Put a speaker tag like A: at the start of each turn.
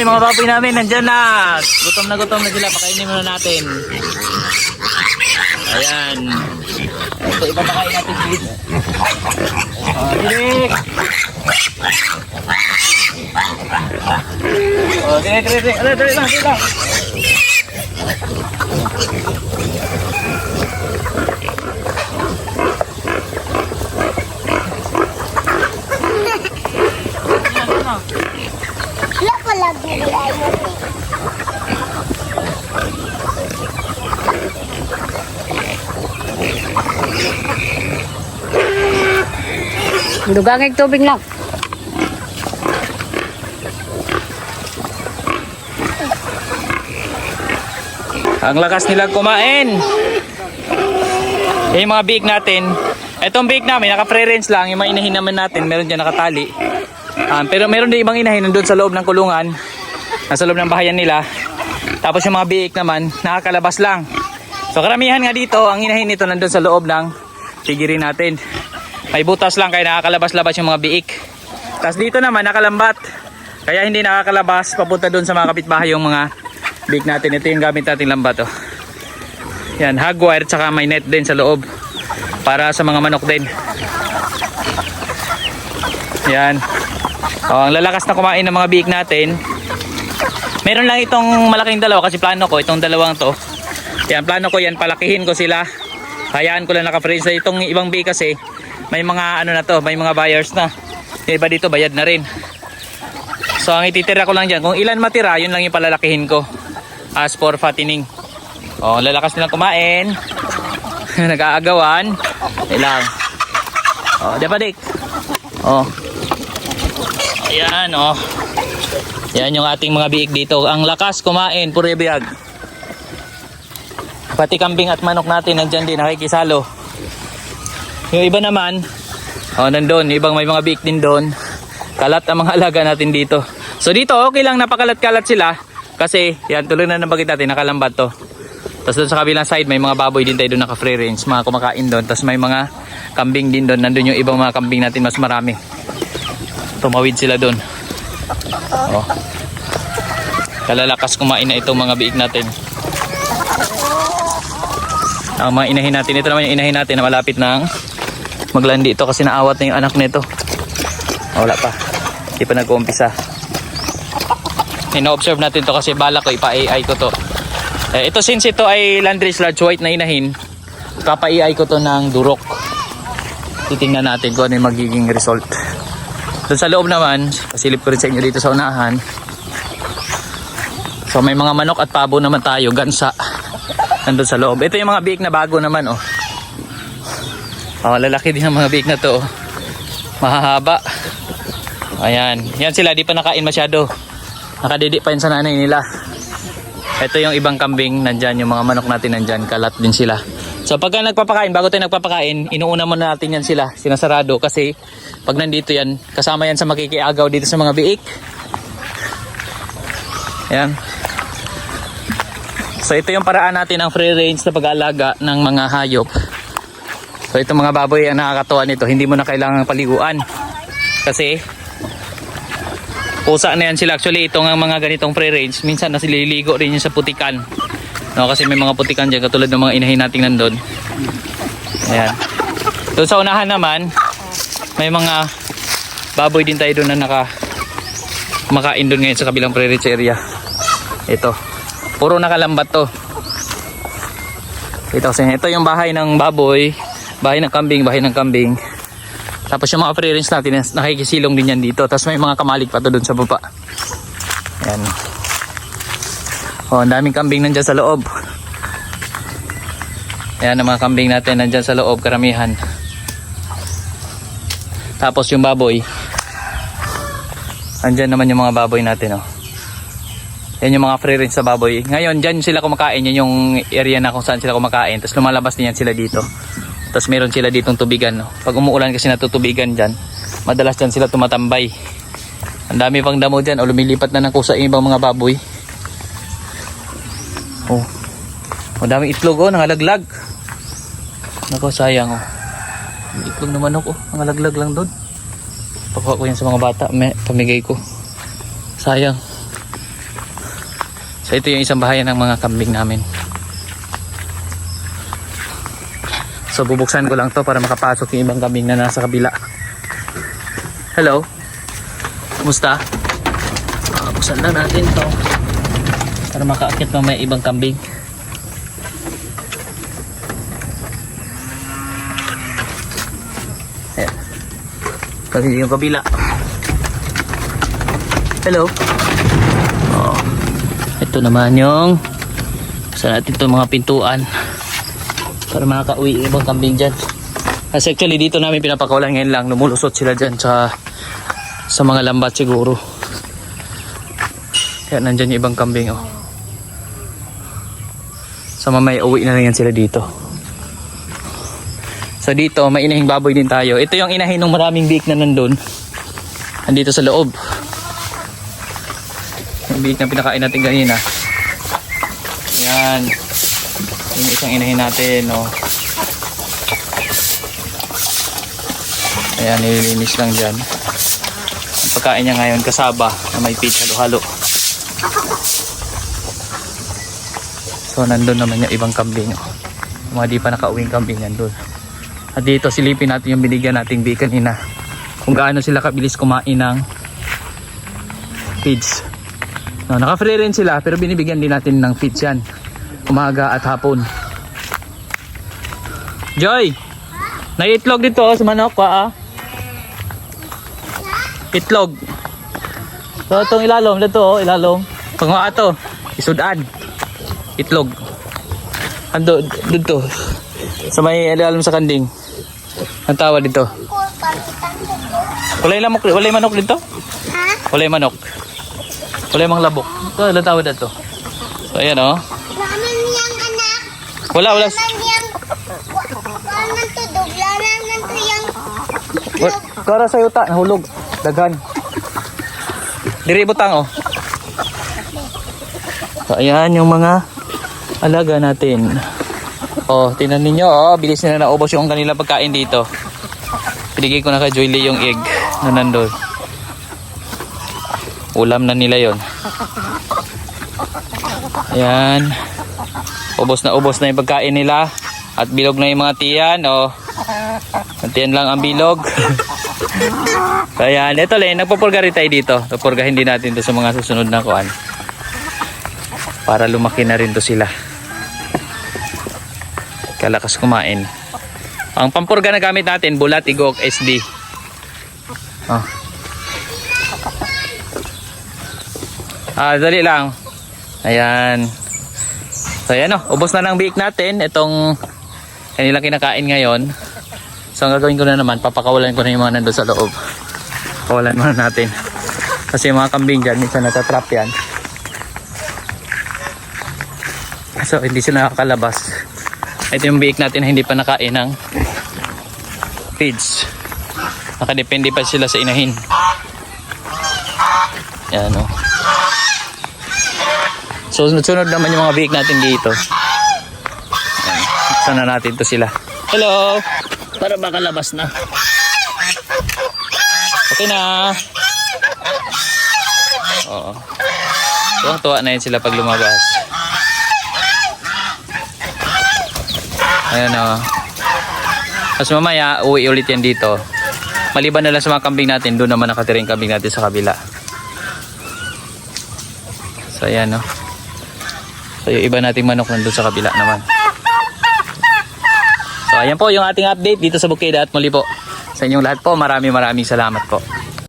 A: yung mga baboy namin, nandyan na. Gutom na gutom na sila, pakainin muna natin. Ayan. Ito, ipapakain natin dito. Oh, Direk! Oh, Direk, Direk, Direk. Dali, dali lang, dali lang.
B: Wala ko lagi ayaw.
C: Dugangig tubig lang.
A: Ang lakas nila kumain. Eh, yung mga biik natin. Itong biik namin, naka-pre-range lang. Yung mga inahin naman natin, meron dyan nakatali. Um, pero meron din ibang inahin nandun sa loob ng kulungan. Nasa loob ng bahayan nila. Tapos yung mga biik naman, nakakalabas lang. So karamihan nga dito, ang inahin nito nandun sa loob ng tigirin natin. May butas lang kaya nakakalabas-labas yung mga biik. Tapos dito naman, nakalambat. Kaya hindi nakakalabas papunta dun sa mga kapitbahay yung mga biik natin. Ito yung gamit nating lambat. Oh. Yan, hagwire tsaka may net din sa loob. Para sa mga manok din. Yan. Oh, ang lalakas na kumain ng mga biik natin. Meron lang itong malaking dalawa kasi plano ko itong dalawang to. Yan, plano ko yan, palakihin ko sila. Hayaan ko lang naka-freeze na itong ibang biik kasi may mga ano na to, may mga buyers na. Yung iba dito bayad na rin. So ang ititira ko lang dyan, kung ilan matira, yun lang yung palalakihin ko. As for fattening. Oh, lalakas nilang kumain. Nag-aagawan. Ilang. Oh, ba dik? Oh. Ayan, oh. Yan yung ating mga biik dito. Ang lakas kumain, puro biyag. Pati kambing at manok natin nandyan din, nakikisalo. Yung iba naman, oh, nandun, ibang may mga biik din doon. Kalat ang mga alaga natin dito. So dito, okay lang, napakalat-kalat sila. Kasi, yan, tuloy na nabagit natin, nakalambat to. Tapos doon sa kabilang side, may mga baboy din tayo doon naka free range, mga kumakain doon. Tapos may mga kambing din doon. Nandun yung ibang mga kambing natin mas marami. Tumawid sila doon. Oh. Kalalakas kumain na itong mga biik natin. Ang mga inahin natin, ito naman yung inahin natin na malapit ng maglandi ito kasi naawat na yung anak nito. Wala pa. Hindi pa nag-uumpisa. Ino-observe natin to kasi bala ko ipa-AI ko to. Eh, ito since ito ay Landry's Large White na inahin, kapa-AI ko to ng durok. Titingnan natin kung ano yung magiging result. Doon sa loob naman, pasilip ko rin sa inyo dito sa unahan. So may mga manok at pabo naman tayo, gansa. Nandun sa loob. Ito yung mga biik na bago naman oh. Oh, lalaki din ang mga biik na to. Mahahaba. Ayan. Yan sila, di pa nakain masyado. Nakadidi pa yun sa nanay nila. Ito yung ibang kambing, nandyan yung mga manok natin nandyan, kalat din sila. So pagka nagpapakain, bago tayo nagpapakain, inuuna muna natin yan sila, sinasarado kasi pag nandito yan, kasama yan sa makikiagaw dito sa mga biik. Ayan. So ito yung paraan natin ng free range na pag-aalaga ng mga hayop. So itong mga baboy ang nakakatuwa nito, hindi mo na kailangan paliguan. Kasi pusa na yan sila. Actually, itong ang mga ganitong free range, minsan nasililigo rin yun sa putikan. No, kasi may mga putikan dyan, katulad ng mga inahin natin nandun. Ayan. Doon sa unahan naman, may mga baboy din tayo doon na naka makain doon ngayon sa kabilang free range area. Ito. Puro nakalambat to. Ito kasi ito yung bahay ng baboy, bahay ng kambing, bahay ng kambing. Tapos yung mga range natin, nakikisilong din yan dito. Tapos may mga kamalig pa to doon sa baba. Ayan. Oh, ang daming kambing nandyan sa loob. Ayan ang mga kambing natin nandyan sa loob, karamihan. Tapos yung baboy. Andyan naman yung mga baboy natin, oh. Yan yung mga free range sa baboy. Ngayon, dyan sila kumakain. Yan yung area na kung saan sila kumakain. Tapos lumalabas din yan sila dito. Tapos meron sila ditong tubigan. No? Pag umuulan kasi natutubigan dyan, madalas dyan sila tumatambay. Ang dami pang damo dyan. O lumilipat na ng kusa yung ibang mga baboy. Oh. Ang daming itlog oh, nangalaglag. Nako, sayang oh. Ang Itlog naman ako, nangalaglag lang doon. Pakuha ko yan sa mga bata, may, pamigay ko. Sayang. So ito yung isang bahayan ng mga kambing namin. So bubuksan ko lang to para makapasok yung ibang kambing na nasa kabila. Hello? Kumusta? Ah, buksan lang natin to para makaakit na may ibang kambing. Ayan. Kasi yung kabila. Hello? Oh. Ito naman yung sa natin itong mga pintuan para makaka-uwi ibang kambing dyan. Kasi actually dito namin pinapakawalan ngayon lang. Lumulusot sila dyan sa sa mga lambat siguro. Kaya nandyan yung ibang kambing oh. Sa mamaya uwi na lang yan sila dito. So dito, may inahing baboy din tayo. Ito yung inahin ng maraming biik na nandun. Nandito sa loob. Yung biik na pinakain natin kanina. Yan. Yung isang inahin natin, no. Ayan, nililinis lang dyan. Ang pagkain niya ngayon, kasaba na may peach halo-halo. So, nandun naman yung ibang kambing. Oh. Mga di pa nakauwing kambing nandun. At dito, silipin natin yung binigyan nating bee kanina. Kung gaano sila kabilis kumain ng feeds. No, naka-free rin sila pero binibigyan din natin ng feeds yan. Umaga at hapon. Joy! Naiitlog dito oh, sa manok pa ah. Itlog. So itong ilalom dito oh, ilalom. Pag mga ato, isudan. Itlog. Ando dito. Sa may ilalim sa kanding. Ang tawag dito. Walay lamok, walay manok dito?
B: Ha?
A: Walay manok. Walay mang labok. Ito, ilang tawag dito. So ayan oh.
B: Nang tuyang...
A: Wa- Kara sa yuta, nahulog. Daghan. Diri butang oh. So ayan yung mga alaga natin. Oh, tingnan ninyo oh, bilis nila naubos yung kanilang pagkain dito. Pinigay ko na kay Joy Lee yung egg na nandun. Ulam na nila yon. Ayan. Ubos na ubos na yung pagkain nila. At bilog na yung mga tiyan. Oh. Nantiyan lang ang bilog. so ayan, ito lang, nagpupurgari tayo dito. Pupurgahin din natin to sa mga susunod na kuan. Para lumaki na rin to sila. Kalakas kumain. Ang pampurga na gamit natin, bulat igok SD. Oh. Ah, dali lang. Ayan. So ayan oh, ubos na ng biik natin. Itong kanilang kinakain ngayon. So ang gagawin ko na naman, papakawalan ko na yung mga nandun sa loob. Pakawalan muna natin. Kasi yung mga kambing dyan, minsan natatrap yan. So hindi sila nakakalabas. Ito yung biik natin na hindi pa nakain ng feeds. Nakadepende pa sila sa inahin. Yan o. So sunod-sunod naman yung mga biik natin dito. Sana natin to sila. Hello! Para makalabas na. Okay na. Oo. Tuwang-tuwa na yun sila pag lumabas. Ayan o. Tapos mamaya, uwi ulit yan dito. Maliban na lang sa mga kambing natin, doon naman nakatira yung kambing natin sa kabila. So ayan o. So yung iba nating manok nandun sa kabila naman. So ayan po yung ating update dito sa Bukida at muli po sa inyong lahat po. Maraming maraming salamat po.